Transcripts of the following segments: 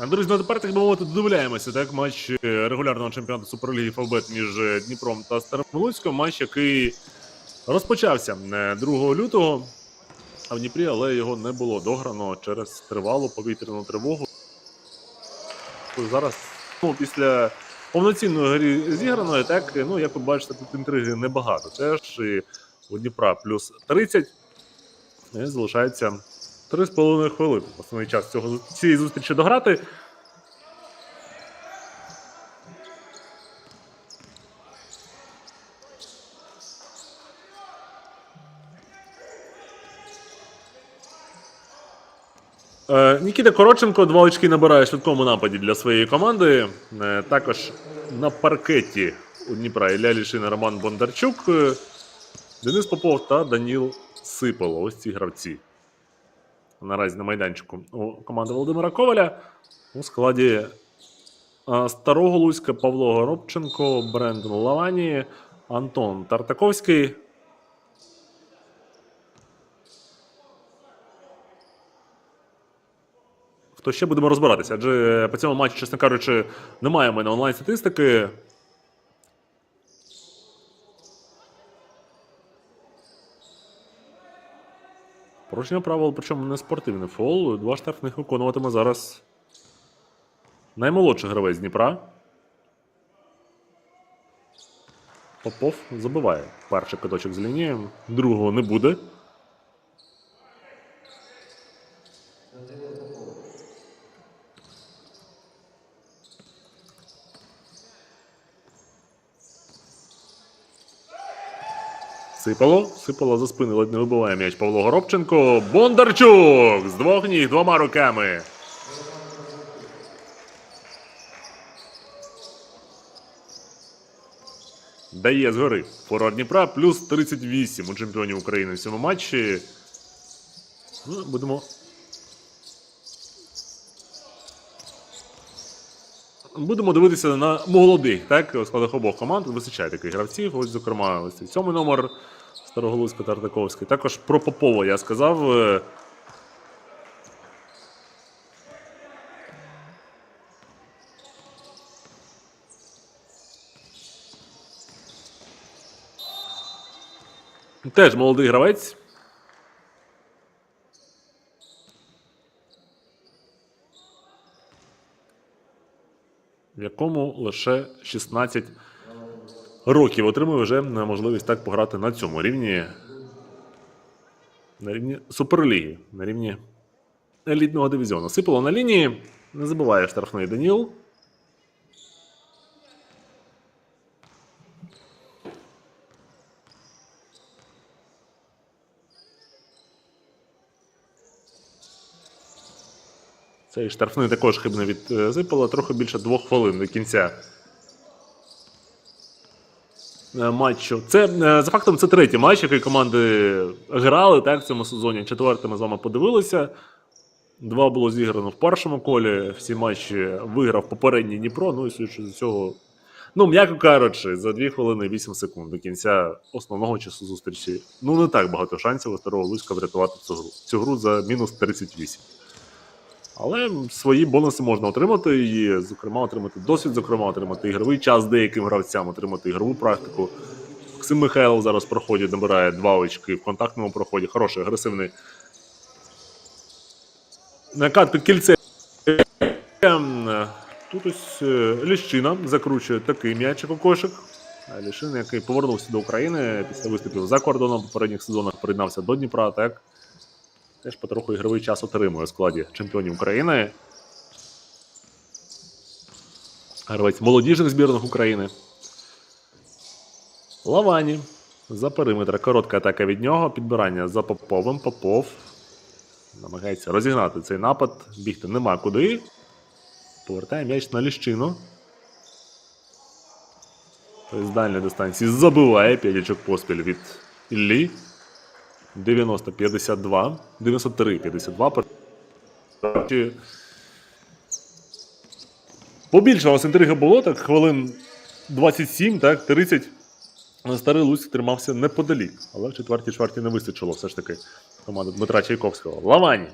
А, Друзі, ну тепер так би мовити, додивляємося. Так, матч е, регулярного чемпіонату Суперліги Фавбет між е, Дніпром та Старомилуцьком. Матч, який розпочався е, 2 лютого а в Дніпрі, але його не було дограно через тривалу повітряну тривогу. Зараз, ну, після повноцінної гри зіграної, так, ну, як ви бачите, тут інтриги небагато. Теж і у Дніпра плюс 30. І залишається 3,5 хвилини. Основний час цього цієї зустрічі дограти. Е, Нікіта Коротченко два очки набирає в швидкому нападі для своєї команди. Е, Також на паркеті у Дніпра Ілля Лішина, Роман Бондарчук, Денис Попов та Даніл Сипало. Ось ці гравці. Наразі на майданчику у команди Володимира Коваля у складі Старого Луцька, Павло Горобченко, Брендон Лавані, Антон Тартаковський. Хто ще будемо розбиратися? Адже по цьому матчі, чесно кажучи, немає в мене онлайн Порушення правил, причому не спортивний фол. Два штрафних виконуватиме зараз наймолодший гравець Дніпра. Попов забиває перший каточок з лінії, другого не буде. Сипало, сипало за спини, ледь не вибиває м'яч Павло Горобченко. Бондарчук з двох ніг двома руками. Дає згори. Форвард Дніпра плюс 38 у чемпіонів України в цьому матчі. Ну, будемо. Будемо дивитися на молодих, так, у складах обох команд. Вистачає таких гравців. Ось, зокрема, ось цей сьомий номер Староголуцька Тартаковський. Також про Попова я сказав. е, Теж молодий гравець. в якому лише 16 років отримує вже можливість так пограти на цьому рівні. На рівні Суперліги, на рівні елітного дивізіону. Сипало на лінії, не забуває штрафний Даніл. Цей штрафний також хибно від е, Зипала, трохи більше двох хвилин до кінця е, матчу. Це е, за фактом це третій матч, який команди грали так, в цьому сезоні. Четвертий ми з вами подивилися. Два було зіграно в першому колі. Всі матчі виграв попередній Дніпро. Ну і судячи з цього. Ну, м'яко кажучи, за 2 хвилини 8 секунд до кінця основного часу зустрічі. Ну, не так багато шансів у старого Луцька врятувати цю гру. Цю гру за мінус 38. Але свої бонуси можна отримати, і, зокрема, отримати досвід, зокрема, отримати ігровий час деяким гравцям, отримати ігрову практику. Максим Михайлов зараз проходить, набирає два очки в контактному проході. Хороший, агресивний. Накат під кільце. Ем, Тут ось е, Ліщина закручує такий м'ячик у кошик. А Ліщина, який повернувся до України після виступів за кордоном в попередніх сезонах, приєднався до Дніпра, так? Теж потроху ігровий час отримує у складі чемпіонів України. Гравець молодіжних збірних України. Лавані. За периметр. Коротка атака від нього. Підбирання за Поповим. Попов намагається розігнати цей напад. Бігти нема куди. Повертає м'яч на ліщину. З дальньої дистанції забиває 5 очок поспіль від Іллі. 90-52. 93-52. Чи- Побільше у вас інтриги було, так хвилин 27, так, 30. Старий Луцьк тримався неподалік, але в четвертій чверті не вистачило все ж таки команди Дмитра Чайковського. Лавань.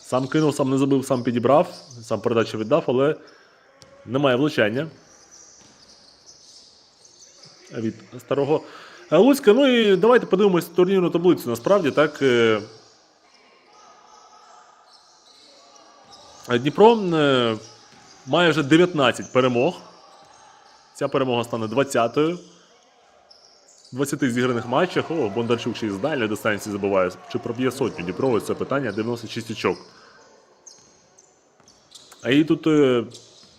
Сам кинув, сам не забив, сам підібрав, сам передачу віддав, але немає влучання. Від старого Луцька. Ну і давайте подивимось турнірну таблицю. Насправді, так. е, Дніпро е, має вже 19 перемог. Ця перемога стане 20-ю. 20 зіграних матчах. О, Бондарчук ще й з дальньої дистанції забуває. Чи проб'є сотню Дніпро? Це питання 96 очок. А і тут е,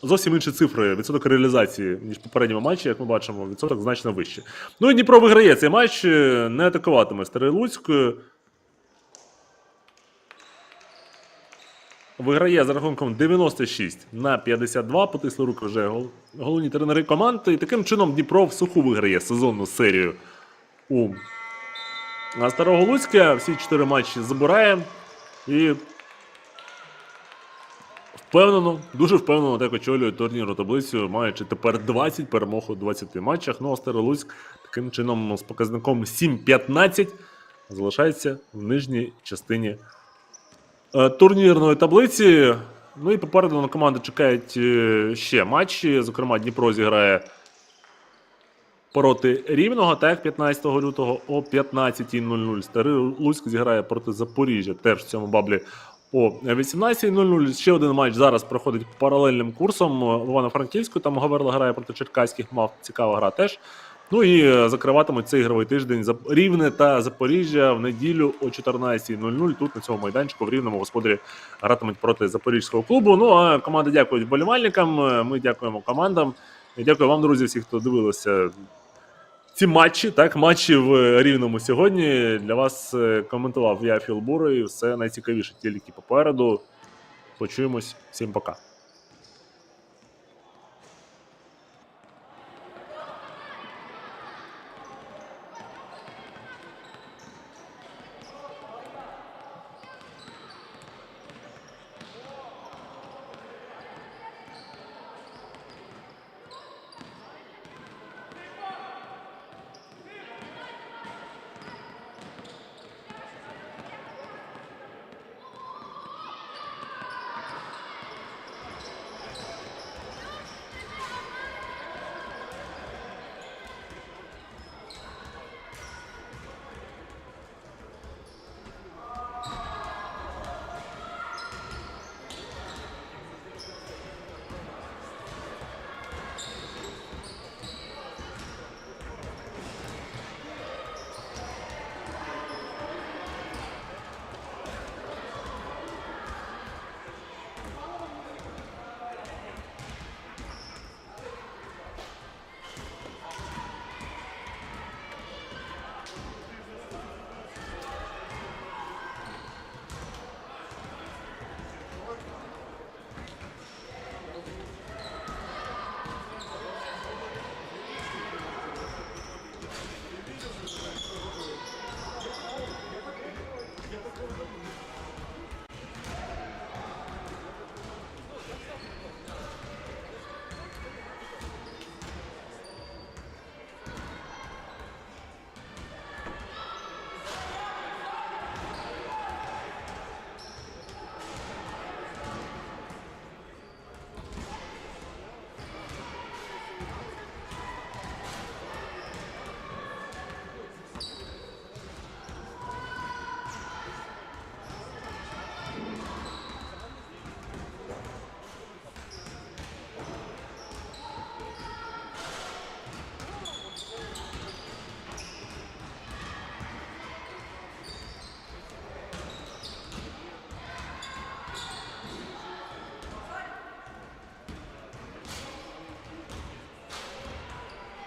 зовсім інші цифри. Відсоток реалізації, ніж в попередньому матчі, як ми бачимо, відсоток значно вищий. Ну і Дніпро виграє цей матч, е, не атакуватиме Старий Луцьк. Е, Виграє за рахунком 96 на 52. Потисли руки вже головні тренери команд. І таким чином Дніпро в суху виграє сезонну серію у Старого Луцька. Всі чотири матчі забирає. І впевнено, дуже впевнено так очолює турнірну таблицю, маючи тепер 20 перемог у 20 матчах. Ну а Старий Луцьк таким чином з показником 7-15 залишається в нижній частині е, турнірної таблиці. Ну і попереду на команди чекають е, ще матчі. Зокрема, Дніпро зіграє проти Рівного, так, 15 лютого о 15.00. Старий Луцьк зіграє проти Запоріжжя, теж в цьому баблі о 18.00. Ще один матч зараз проходить паралельним курсом Івано-Франківську. Там Говерла грає проти Черкаських мав. Цікава гра теж. Ну і е, закриватимуть цей ігровий тиждень Зап- Рівне та Запоріжжя в неділю о 14.00. Тут на цьому майданчику в Рівному господарі гратимуть проти Запорізького клубу. Ну а команди дякують вболівальникам. е, Ми дякуємо командам. І дякую вам, друзі, всі, хто дивилися ці матчі. Так, матчі в Рівному сьогодні. Для вас е, коментував я Філ Бурий. Все найцікавіше тільки попереду. Почуємось. Всім пока.